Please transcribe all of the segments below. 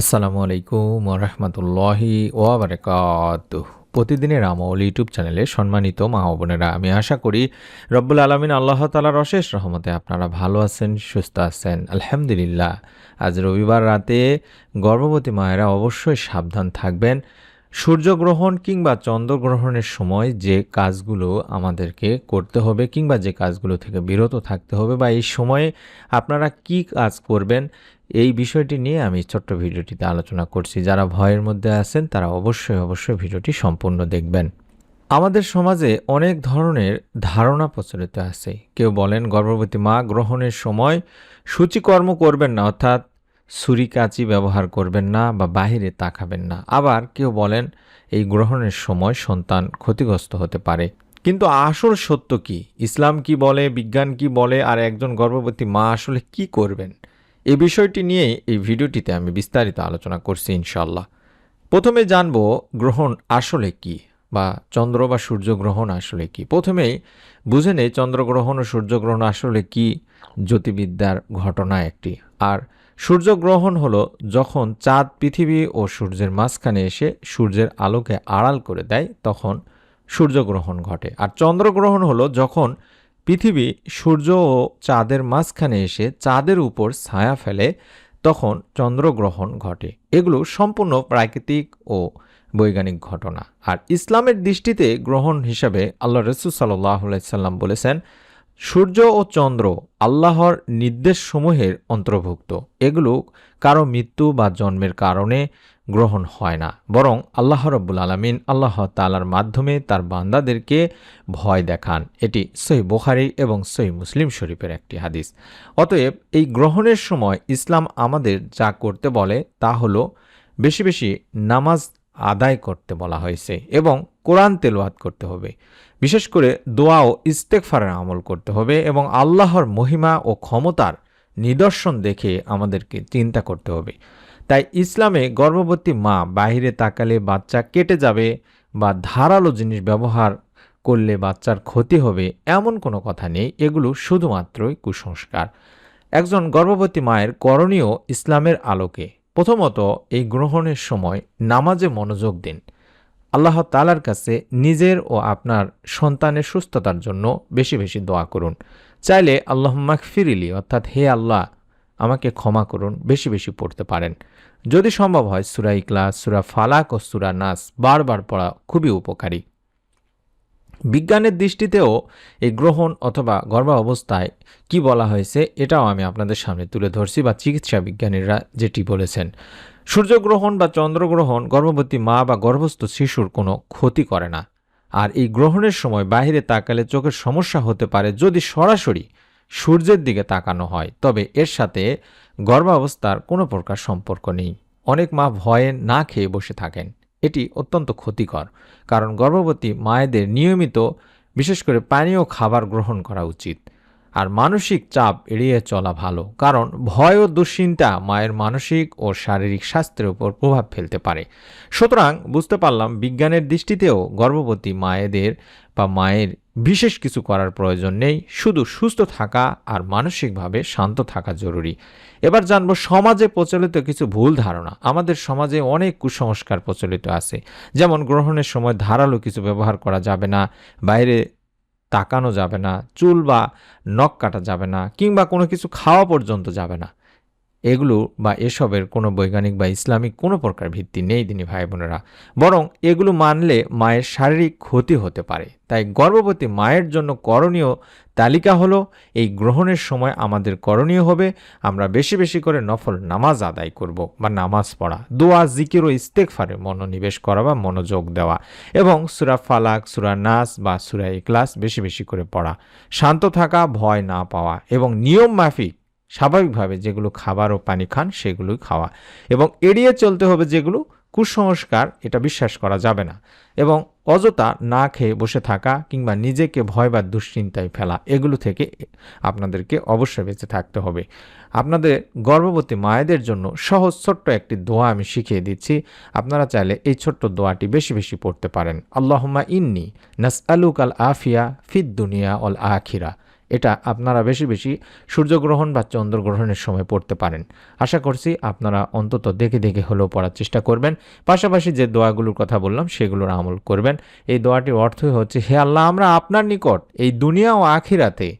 আসসালামু আলাইকুম রহমতুল্লাহি ওয়াবারকাত প্রতিদিনের আমল ইউটিউব চ্যানেলে সম্মানিত মা বোনেরা, আমি আশা করি রব্বুল আলমিন আল্লাহ তালার অশেষ রহমতে আপনারা ভালো আছেন, সুস্থ আছেন। আলহামদুলিল্লাহ, আজ রবিবার রাতে গর্ভবতী মায়েরা অবশ্যই সাবধান থাকবেন। সূর্যগ্রহণ কিংবা চন্দ্রগ্রহণের সময় যে কাজগুলো আমাদেরকে করতে হবে কিংবা যে কাজগুলো থেকে বিরত থাকতে হবে বা এই সময়ে আপনারা কি কাজ করবেন এই বিষয়টি নিয়ে আমি ছোট্ট ভিডিওটিতে আলোচনা করছি। যারা ভয়ের মধ্যে আছেন, তারা অবশ্যই অবশ্যই ভিডিওটি সম্পূর্ণ দেখবেন। আমাদের সমাজে অনেক ধরনের ধারণা প্রচলিত আছে। কেউ বলেন, গর্ভবতী মা গ্রহণের সময় সূচিকর্ম করবেন না, অর্থাৎ ছুরি কাঁচি ব্যবহার করবেন না বা বাহিরে তাকাবেন না। আবার কেউ বলেন, এই গ্রহণের সময় সন্তান ক্ষতিগ্রস্ত হতে পারে। কিন্তু আসল সত্য কি? ইসলাম কি বলে, বিজ্ঞান কি বলে, আর একজন গর্ভবতী মা আসলে কি করবেন? এই বিষয়টি নিয়ে এই ভিডিওটিতে আমি বিস্তারিত আলোচনা করছি ইনশাল্লাহ প্রথমে জানব গ্রহণ আসলে কি বা চন্দ্র বা সূর্যগ্রহণ আসলে কি। প্রথমেই বুঝে নেই চন্দ্রগ্রহণ ও সূর্যগ্রহণ আসলে কি জ্যোতির্বিদ্যার ঘটনা একটি। আর সূর্যগ্রহণ হলো যখন চাঁদ পৃথিবী ও সূর্যের মাঝখানে এসে সূর্যের আলোকে আড়াল করে দেয়, তখন সূর্যগ্রহণ ঘটে। আর চন্দ্রগ্রহণ হলো যখন পৃথিবী সূর্য ও চাঁদের মাঝখানে এসে চাঁদের উপর ছায়া ফেলে, তখন চন্দ্রগ্রহণ ঘটে। এগুলো সম্পূর্ণ প্রাকৃতিক ও বৈজ্ঞানিক ঘটনা। আর ইসলামের দৃষ্টিতে গ্রহণ হিসাবে আল্লাহ রসুল সাল্লাহ সাল্লাম বলেছেন সূর্য ও চন্দ্র আল্লাহর নির্দেশসমূহের অন্তর্ভুক্ত। এগুলো কারও মৃত্যু বা জন্মের কারণে গ্রহণ হয় না। বরং আল্লাহ রব্বুল আলমিন আল্লাহ তালার মাধ্যমে তার বান্দাদেরকে ভয় দেখান। এটি সই বোখারি এবং সই মুসলিম শরীফের একটি হাদিস। অতএব এই গ্রহণের সময় ইসলাম আমাদের যা করতে বলে তা হলো বেশি বেশি নামাজ আদায় করতে বলা হয়েছে এবং কোরআন তেলোয়াত করতে হবে। বিশেষ করে দোয়া ও ইস্তেকফারের আমল করতে হবে এবং আল্লাহর মহিমা ও ক্ষমতার নিদর্শন দেখে আমাদেরকে চিন্তা করতে হবে। তাই ইসলামে গর্ভবতী মা বাহিরে তাকালে বাচ্চা কেটে যাবে বা ধারালো জিনিস ব্যবহার করলে বাচ্চার ক্ষতি হবে এমন কোনো কথা নেই। এগুলো শুধুমাত্রই কুসংস্কার। একজন গর্ভবতী মায়ের করণীয় ইসলামের আলোকে প্রথমত এই গ্রহণের সময় নামাজে মনোযোগ দিন। আল্লাহ তালার কাছে নিজের ও আপনার সন্তানের সুস্থতার জন্য বেশি বেশি দোয়া করুন। চাইলে আল্লাহ মাকফিরিলি অর্থাৎ হে আল্লাহ, আমাকে ক্ষমা করুন, বেশি বেশি পড়তে পারেন। যদি সম্ভব হয়, সুরা ইকলাস সুরা ফালাক ও সুরা নাস বারবার পড়া খুবই উপকারী। বিজ্ঞানের দৃষ্টিতেও এই গ্রহণ অথবা গর্ভাবস্থায় কি বলা হয়েছে, এটাও আমি আপনাদের সামনে তুলে ধরছি বা চিকিৎসা বিজ্ঞানীরা যেটি বলেছেন। সূর্যগ্রহণ বা চন্দ্রগ্রহণ, গর্ভবতী মা বা গর্ভস্থ শিশুর কোনো ক্ষতি করে না। আর এই গ্রহণের সময় বাহিরে তাকালে চোখের সমস্যা হতে পারে যদি সরাসরি সূর্যের দিকে তাকানো হয়। তবে এর সাথে গর্ভাবস্থার কোনো প্রকার সম্পর্ক নেই। অনেক মা ভয়ে না খেয়ে বসে থাকেন। এটি অত্যন্ত ক্ষতিকর, কারণ গর্ভবতী মায়েদের নিয়মিত, বিশেষ করে পানীয় খাবার গ্রহণ করা উচিত। আর মানসিক চাপ এড়িয়ে চলা ভালো, কারণ ভয় ও দুশ্চিন্তা মায়ের মানসিক ও শারীরিক স্বাস্থ্যের উপর প্রভাব ফেলতে পারে। সুতরাং বুঝতে পারলাম বিজ্ঞানের দৃষ্টিতেও গর্ভবতী মায়েদের বা মায়ের বিশেষ কিছু করার প্রয়োজন নেই, শুধু সুস্থ থাকা আর মানসিকভাবে শান্ত থাকা জরুরি। এবার জানব সমাজে প্রচলিত কিছু ভুল ধারণা। আমাদের সমাজে অনেক কুসংস্কার প্রচলিত আছে। যেমন গ্রহণের সময় ধারালো কিছু ব্যবহার করা যাবে না, বাইরে তাকানো যাবে না, চুল বা নখ কাটা যাবে না, কিংবা কোনো কিছু খাওয়া পর্যন্ত যাবে না। এগুলো বা এসবের কোনো বৈজ্ঞানিক বা ইসলামিক কোনো প্রকার ভিত্তি নেই তিনি ভাই বোনেরা বরং এগুলো মানলে মায়ের শারীরিক ক্ষতি হতে পারে। তাই গর্ভবতী মায়ের জন্য করণীয় তালিকা হলো, এই গ্রহণের সময় আমাদের করণীয় হবে, আমরা বেশি বেশি করে নফল নামাজ আদায় করব বা নামাজ পড়া, দোয়া, জিকির ও ইস্তেকফারে মনোনিবেশ করা বা মনোযোগ দেওয়া এবং সুরা ফালাক, সুরা নাস বা সুরা ইকলাস বেশি বেশি করে পড়া। শান্ত থাকা, ভয় না পাওয়া এবং নিয়ম মাফিক স্বাভাবিকভাবে যেগুলো খাবার ও পানি খান, সেগুলোই খাওয়া। এবং এড়িয়ে চলতে হবে যেগুলো কুসংস্কার, এটা বিশ্বাস করা যাবে না। এবং অযথা না খেয়ে বসে থাকা কিংবা নিজেকে ভয় বা দুশ্চিন্তায় ফেলা, এগুলো থেকে আপনাদেরকে অবশ্যই বেঁচে থাকতে হবে। আপনাদের গর্ভবতী মায়েদের জন্য সহজ ছোট্ট একটি দোয়া আমি শিখিয়ে দিচ্ছি। আপনারা চাইলে এই ছোট্ট দোয়াটি বেশি বেশি পড়তে পারেন। আল্লাহমা ইন্নি নাস আলুক আল আফিয়া ফিদ দুনিয়া অল আখিরা। এটা আপনারা বেশি বেশি সূর্যগ্রহণ বা চন্দ্রগ্রহণের সময় পড়তে পারেন। আশা করছি আপনারা অন্তত দেখে দেখে হলেও পড়ার চেষ্টা করবেন। পাশাপাশি যে দোয়াগুলোর কথা বললাম, সেগুলোর আমল করবেন। এই দোয়াটির অর্থই হচ্ছে, হে আল্লাহ, আমরা আপনার নিকট এই দুনিয়া ও আখিরাতে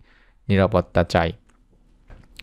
নিরাপত্তা চাই।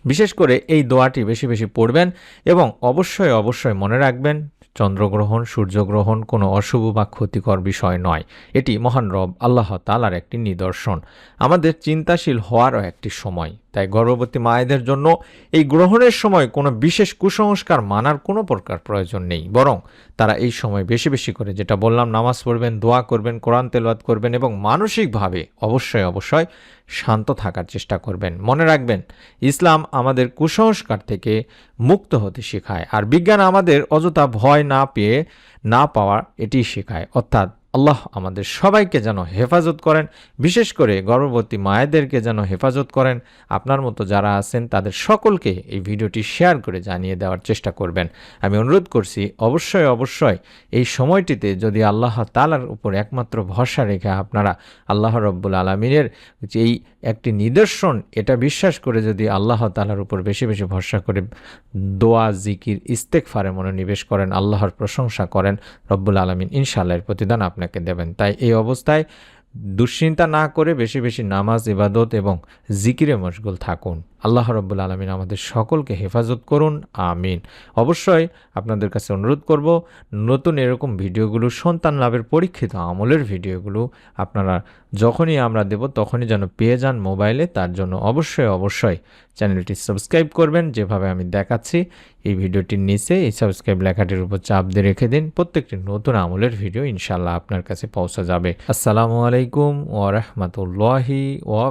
বিশেষ করে এই দোয়াটি বেশি বেশি পড়বেন এবং অবশ্যই অবশ্যই মনে রাখবেন চন্দ্রগ্রহণ, সূর্যগ্রহণ কোনো অশুভ বা ক্ষতিকর বিষয় নয়। এটি মহান রব আল্লাহ তালার একটি নিদর্শন। আমাদের চিন্তাশীল হওয়ারও একটি সময়। তাই গর্ভবতী মায়েদের জন্য এই গ্রহণের সময় কোনো বিশেষ কুসংস্কার মানার কোনো প্রকার প্রয়োজন নেই। বরং তারা এই সময় বেশি বেশি করে যেটা বললাম, নামাজ পড়বেন, দোয়া করবেন, কোরআন তেলাওয়াত করবেন এবং মানসিকভাবে অবশ্যই অবশ্যই শান্ত থাকার চেষ্টা করবেন। মনে রাখবেন, ইসলাম আমাদের কুসংস্কার থেকে মুক্ত হতে শেখায় আর বিজ্ঞান আমাদের অযথা ভয় না পেয়ে না পাওয়ার এটি শেখায়। অর্থাৎ আল্লাহ আমাদের সবাইকে যেন হেফাজত করেন, বিশেষ করে গর্ভবতী মায়েদেরকে যেন হেফাজত করেন। আপনার মতো যারা আছেন, তাদের সকলকে এই ভিডিওটি শেয়ার করে জানিয়ে দেওয়ার চেষ্টা করবেন। আমি অনুরোধ করছি, অবশ্যই অবশ্যই এই সময়টিতে যদি আল্লাহ তালার উপর একমাত্র ভরসা রেখে আপনারা আল্লাহ রব্বুল আলমিনের এই একটি নিদর্শন, এটা বিশ্বাস করে যদি আল্লাহ তালার উপর বেশি বেশি ভরসা করে দোয়া, জিকির ইস্তেকফারে মনোনিবেশ করেন, আল্লাহর প্রশংসা করেন, রব্বুল আলমিন ইনশাল্লাহ এর প্রতিদান আপনাকে দেবেন। তাই এই অবস্থায় দুশ্চিন্তা না করে বেশি বেশি নামাজ, ইবাদত এবং জিকিরে মশগুল থাকুন। আল্লাহ রব্বুল আলমিন আমাদের সকলকে হেফাজত করুন, আমিন। অবশ্যই আপনাদের কাছে অনুরোধ করব, নতুন এরকম ভিডিওগুলো, সন্তান লাভের পরীক্ষিত আমলের ভিডিওগুলো আপনারা যখনই আমরা দেব, তখনই যেন পেয়ে যান মোবাইলে। তার জন্য অবশ্যই অবশ্যই চ্যানেলটি সাবস্ক্রাইব করবেন। যেভাবে আমি দেখাচ্ছি, এই ভিডিওটির নিচে এই সাবস্ক্রাইব লেখাটির উপর চাপ দিয়ে রেখে দিন। প্রত্যেকটি নতুন আমলের ভিডিও ইনশাল্লাহ আপনার কাছে পৌঁছা যাবে। আসসালামু আলাইকুম ওয়া রাহমাতুল্লাহি ওয়া